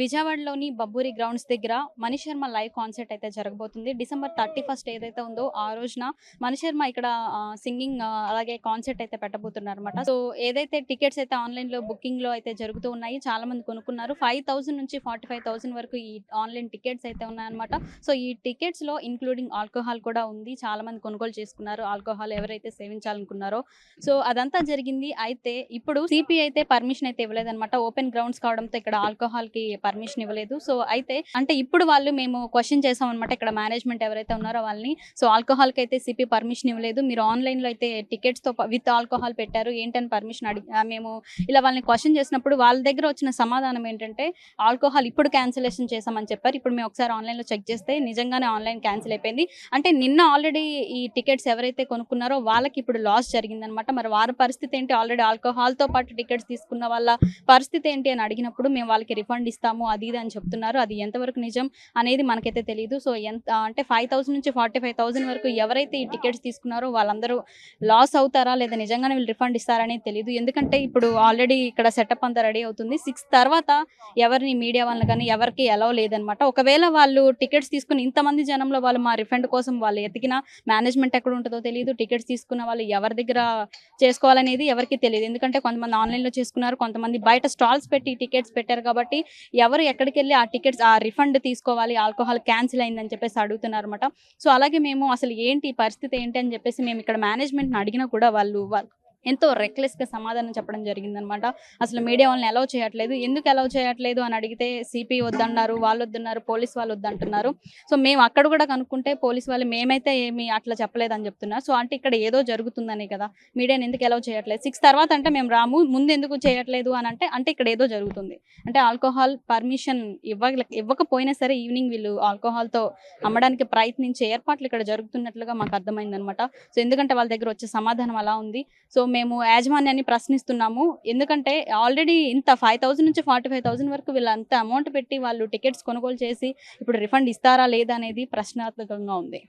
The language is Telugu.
విజయవాడలోని బబ్బూరి గ్రౌండ్స్ దగ్గర మణిశర్మ లైవ్ కాన్సర్ట్ అయితే జరగబోతుంది. డిసెంబర్ థర్టీ ఫస్ట్ ఏదైతే ఉందో ఆ రోజున మణిశర్మ ఇక్కడ సింగింగ్ అలాగే కాన్సర్ట్ అయితే పెట్టబోతున్నారు అనమాట సో ఏదైతే టికెట్స్ అయితే ఆన్లైన్లో బుకింగ్లో అయితే జరుగుతూ ఉన్నాయి చాలా మంది కొనుక్కున్నారు. ఫైవ్ థౌసండ్ నుంచి ఫార్టీ ఫైవ్ థౌసండ్ వరకు ఈ ఆన్లైన్ టికెట్స్ అయితే ఉన్నాయన్నమాట. సో ఈ టికెట్స్లో ఇంక్లూడింగ్ ఆల్కహాల్ కూడా ఉంది. చాలా మంది కొనుగోలు చేసుకున్నారు. ఆల్కహాల్ ఎవరైతే సేవించాలనుకున్నారో. సో అదంతా జరిగింది. అయితే ఇప్పుడు సిపి అయితే పర్మిషన్ అయితే ఇవ్వలేదన్నమాట. ఓపెన్ గ్రౌండ్స్ కావడంతో ఇక్కడ ఆల్కహాల్కి పర్మిషన్ ఇవ్వలేదు. సో అయితే అంటే ఇప్పుడు వాళ్ళు మేము క్వశ్చన్ చేసాం అనమాట ఇక్కడ మేనేజ్మెంట్ ఎవరైతే ఉన్నారో వాళ్ళని. సో ఆల్కహాల్కి అయితే సిపి పర్మిషన్ ఇవ్వలేదు. మీరు ఆన్లైన్లో అయితే టికెట్స్తో విత్ ఆల్కహాల్ పెట్టారు. ఏంటని పర్మిషన్ అడిగి మేము ఇలా వాళ్ళని క్వశ్చన్ చేసినప్పుడు వాళ్ళ దగ్గర వచ్చిన సమాధానం ఏంటంటే ఆల్కహాల్ ఇప్పుడు క్యాన్సిలేషన్ చేసామని చెప్పారు. ఇప్పుడు మేము ఒకసారి ఆన్లైన్లో చెక్ చేస్తే నిజంగానే ఆన్లైన్ క్యాన్సిల్ అయిపోయింది. అంటే నిన్న ఆల్రెడీ ఈ టికెట్స్ ఎవరైతే కొనుక్కున్నారో వాళ్ళకి ఇప్పుడు లాస్ జరిగిందనమాట మరి వారి పరిస్థితి ఏంటి? ఆల్రెడీ ఆల్కహాల్తో పాటు టికెట్స్ తీసుకున్న వాళ్ళ పరిస్థితి ఏంటి అని అడిగినప్పుడు మేము వాళ్ళకి రిఫండ్ ఇస్తాం ఇస్తాము అది ఇది అని చెప్తున్నారు. అది ఎంతవరకు నిజం అనేది మనకైతే తెలియదు సో ఎంత అంటే ఫైవ్ థౌసండ్ నుంచి ఫార్టీ ఫైవ్ థౌసండ్ వరకు ఎవరైతే ఈ టికెట్స్ తీసుకున్నారో వాళ్ళందరూ లాస్ అవుతారా లేదా నిజంగానే వీళ్ళు రిఫండ్ ఇస్తారని తెలియదు ఎందుకంటే ఇప్పుడు ఆల్రెడీ ఇక్కడ సెటప్ అంతా రెడీ అవుతుంది. సిక్స్ తర్వాత ఎవరిని మీడియా వాళ్ళని కానీ ఎవరికి ఎలా లేదనమాట. ఒకవేళ వాళ్ళు టికెట్స్ తీసుకుని ఇంతమంది జనంలో వాళ్ళు మా రిఫండ్ కోసం వాళ్ళు ఎతికిన మేనేజ్మెంట్ ఎక్కడ ఉంటుందో తెలియదు టికెట్స్ తీసుకున్న వాళ్ళు ఎవరి దగ్గర చేసుకోవాలనేది ఎవరికి తెలియదు ఎందుకంటే కొంతమంది ఆన్లైన్లో చేసుకున్నారు కొంతమంది బయట స్టాల్స్ పెట్టి టికెట్స్ పెట్టారు కాబట్టి ఎవరు ఎక్కడికి వెళ్ళి ఆ టికెట్స్ ఆ రిఫండ్ తీసుకోవాలి ఆల్కహాల్ క్యాన్సిల్ అయిందని చెప్పేసి అడుగుతున్నారు అనమాట సో అలాగే మేము అసలు ఏంటి పరిస్థితి ఏంటి అని చెప్పేసి మేము ఇక్కడ మేనేజ్మెంట్ని అడిగినా కూడా వాళ్ళు ఎంతో రెక్లెస్గా సమాధానం చెప్పడం జరిగిందనమాట. అసలు మీడియా వాళ్ళని అలౌ చేయట్లేదు. ఎందుకు అలౌ చేయట్లేదు అని అడిగితే సిపి వద్దన్నారు వాళ్ళు వద్దన్నారు పోలీస్ వాళ్ళు వద్దంటున్నారు సో మేము అక్కడ కూడా కనుక్కుంటే పోలీస్ వాళ్ళు మేమైతే ఏమి అట్లా చెప్పలేదని చెప్తున్నారు. సో అంటే ఇక్కడ ఏదో జరుగుతుందనే కదా. మీడియాని ఎందుకు అలౌ చేయట్లేదు? సిక్స్ తర్వాత అంటే మేము రాము ముందు ఎందుకు చేయట్లేదు అని అంటే అంటే ఇక్కడ ఏదో జరుగుతుంది. అంటే ఆల్కహాల్ పర్మిషన్ ఇవ్వ ఇవ్వకపోయినా సరే ఈవినింగ్ వీళ్ళు ఆల్కహాల్తో అమ్మడానికి ప్రయత్నించే ఏర్పాట్లు ఇక్కడ జరుగుతున్నట్లుగా మాకు అర్థమైందనమాట. సో ఎందుకంటే వాళ్ళ దగ్గర వచ్చే సమాధానం అలా ఉంది. సో మేము యాజమాన్యాన్ని ప్రశ్నిస్తున్నాము. ఎందుకంటే ఆల్రెడీ ఇంత ఫైవ్ థౌసండ్ నుంచి ఫార్టీ ఫైవ్ థౌసండ్ వరకు వీళ్ళు అంత అమౌంట్ పెట్టి వాళ్ళు టికెట్స్ కొనుగోలు చేసి ఇప్పుడు రిఫండ్ ఇస్తారా లేదా అనేది ప్రశ్నార్థకంగా ఉంది.